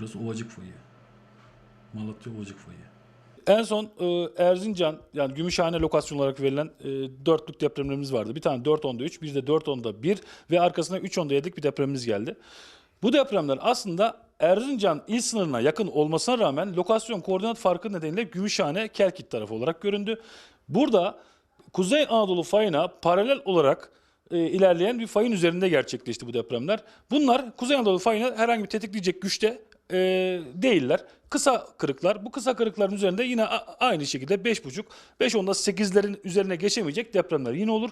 Burası Ovacık Fayı. Malatya Ovacık Fayı. En son e, Erzincan yani Gümüşhane lokasyon olarak verilen e, dörtlük depremlerimiz vardı. Bir tane 4.10'da 3, bir de 4.10'da 1 ve arkasına 3.10'da 7'lik bir depremimiz geldi. Bu depremler aslında Erzincan il sınırına yakın olmasına rağmen lokasyon koordinat farkı nedeniyle Gümüşhane Kelkit tarafı olarak göründü. Burada Kuzey Anadolu fayına paralel olarak e, ilerleyen bir fayın üzerinde gerçekleşti bu depremler. Bunlar Kuzey Anadolu fayını herhangi bir tetikleyecek güçte e, değiller. Kısa kırıklar. Bu kısa kırıkların üzerinde yine aynı şekilde 5.5, 5.10'da 8'lerin üzerine geçemeyecek depremler yine olur.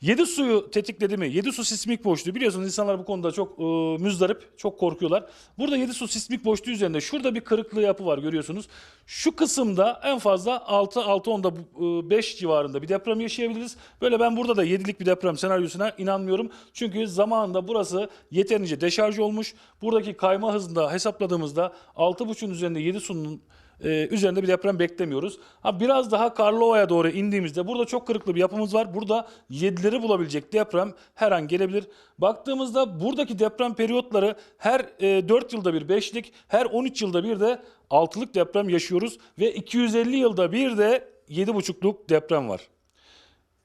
7 suyu tetikledi mi? 7 su sismik boşluğu. Biliyorsunuz insanlar bu konuda çok e, müzdarip, çok korkuyorlar. Burada 7 su sismik boşluğu üzerinde şurada bir kırıklı yapı var görüyorsunuz. Şu kısımda en fazla 6 6 10'da 5 civarında bir deprem yaşayabiliriz. Böyle ben burada da 7'lik bir deprem senaryosuna inanmıyorum. Çünkü zamanında burası yeterince deşarj olmuş. Buradaki kayma hızında hesapladığımızda 6.5'un üzerinde 7 sunun e, üzerinde bir deprem beklemiyoruz. Ha biraz daha Karlova'ya doğru indiğimizde burada çok kırıklı bir yapımız var. Burada 7'leri bulabilecek deprem her an gelebilir. Baktığımızda buradaki deprem periyotları her e, 4 yılda bir 5'lik, her 13 yılda bir de 6'lık deprem yaşıyoruz ve 250 yılda bir de 7,5'luk deprem var.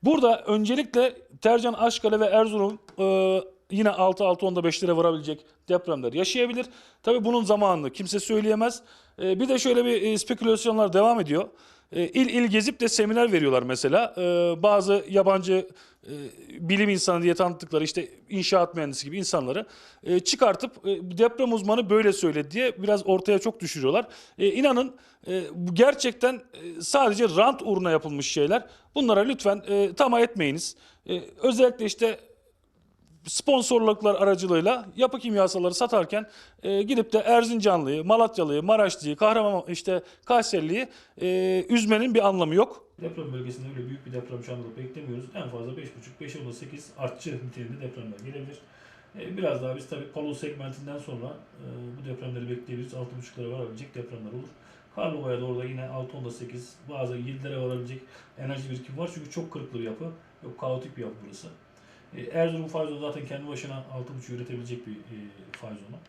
Burada öncelikle Tercan, Aşkale ve Erzurum e, yine 6 6 10'da 5'lere varabilecek depremler yaşayabilir. Tabii bunun zamanını kimse söyleyemez. E, bir de şöyle bir e, spekülasyonlar devam ediyor. E, il il gezip de seminer veriyorlar mesela. E, bazı yabancı e, bilim insanı diye tanıttıkları işte inşaat mühendisi gibi insanları e, çıkartıp deprem uzmanı böyle söyledi diye biraz ortaya çok düşürüyorlar. E, inanın e, gerçekten sadece rant uğruna yapılmış şeyler. Bunlara lütfen e, etmeyiniz. Özellikle işte sponsorluklar aracılığıyla yapı kimyasalları satarken e, gidip de Erzincanlıyı, Malatyalıyı, Maraşlıyı, Kahraman işte Kayseriliyi e, üzmenin bir anlamı yok. Deprem bölgesinde öyle büyük bir deprem şu anda beklemiyoruz. En fazla 5.5, 5 8 artçı niteliğinde depremler gelebilir. E, Biraz daha biz tabii Palu segmentinden sonra e, bu depremleri bekleyebiliriz. 6.5'lara varabilecek depremler olur. Karlova'ya doğru da yine 6 8 bazı 7'lere varabilecek enerji birikimi var. Çünkü çok kırıklı bir yapı. Yok kaotik bir yapı burası. E, Erzurum zonu zaten kendi başına 6.5 üretebilecek bir e.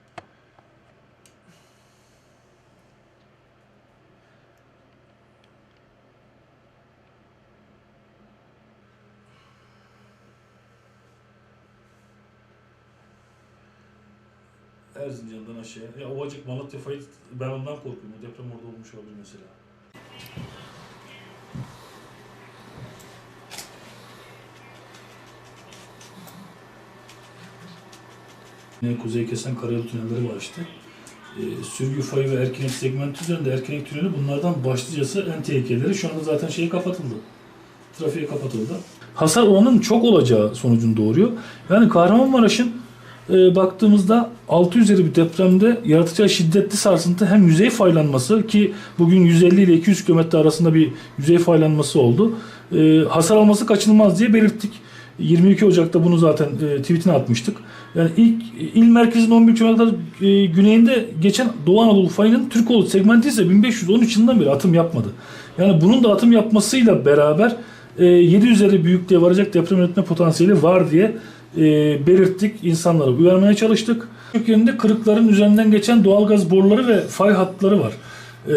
Erzincan'dan aşağıya. Ya Ovacık, Malatya fayı ben ondan korkuyorum. Deprem orada olmuş olabilir mesela. Kuzey Kesen Karayolu tünelleri var işte. Ee, sürgü fayı ve Erkinek segmenti üzerinde Erkinek tüneli bunlardan başlıcası en tehlikeleri. Şu anda zaten şey kapatıldı. Trafiğe kapatıldı. Hasar oranının çok olacağı sonucunu doğuruyor. Yani Kahramanmaraş'ın e, baktığımızda 6 üzeri bir depremde yaratacağı şiddetli sarsıntı hem yüzey faylanması ki bugün 150 ile 200 km arasında bir yüzey faylanması oldu. E, hasar alması kaçınılmaz diye belirttik. 22 Ocak'ta bunu zaten e, tweetine atmıştık. Yani ilk il merkezinin 11 km e, güneyinde geçen Doğu Anadolu fayının Türkoğlu segmenti ise 1513 yılından beri atım yapmadı. Yani bunun da atım yapmasıyla beraber e, 7 üzeri büyüklüğe varacak deprem yönetme potansiyeli var diye e, belirttik. insanlara uyarmaya çalıştık. Türkiye'nin kırıkların üzerinden geçen doğalgaz boruları ve fay hatları var. E,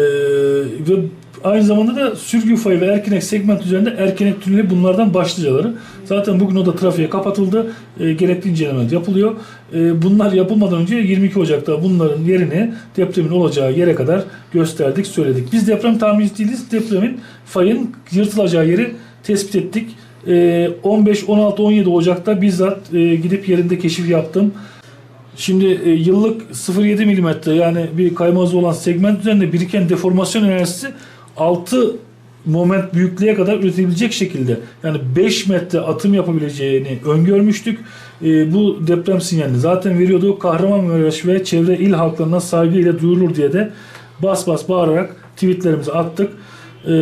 ve aynı zamanda da sürgü fayı ve Erkinek segment üzerinde Erkinek tüneli bunlardan başlıcaları. Zaten bugün o da trafiğe kapatıldı. E, gerekli incelemeler yapılıyor. E, bunlar yapılmadan önce 22 Ocak'ta bunların yerini depremin olacağı yere kadar gösterdik, söyledik. Biz deprem tahminci değiliz. Depremin fayın yırtılacağı yeri tespit ettik. E, 15, 16, 17 Ocak'ta bizzat e, gidip yerinde keşif yaptım. Şimdi e, yıllık 0.7 mm yani bir kayma hızı olan segment üzerinde biriken deformasyon enerjisi 6 moment büyüklüğe kadar üretebilecek şekilde yani 5 metre atım yapabileceğini öngörmüştük. E, bu deprem sinyalini zaten veriyordu. Kahramanmaraş ve çevre il halklarına saygıyla duyurulur diye de bas bas bağırarak tweetlerimizi attık. E,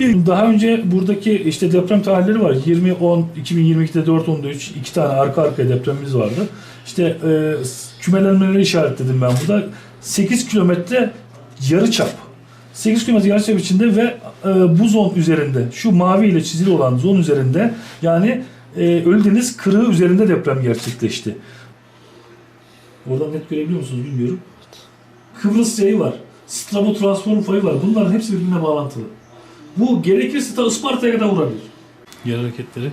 bir daha önce buradaki işte deprem tarihleri var. 20 10 2022'de 4 10'da 3 iki tane arka arkaya depremimiz vardı. İşte e, kümelenmeleri işaretledim ben burada. 8 kilometre yarı çap. 8 kilometre yarı çap içinde ve e, bu zon üzerinde şu mavi ile çizili olan zon üzerinde yani e, Ölüdeniz kırığı üzerinde deprem gerçekleşti. Oradan net görebiliyor musunuz bilmiyorum. Kıbrıs yayı var. Stratotransform fayı var. Bunların hepsi birbirine bağlantılı. Bu gerekirse ta Isparta'ya kadar vurabilir. Yer hareketleri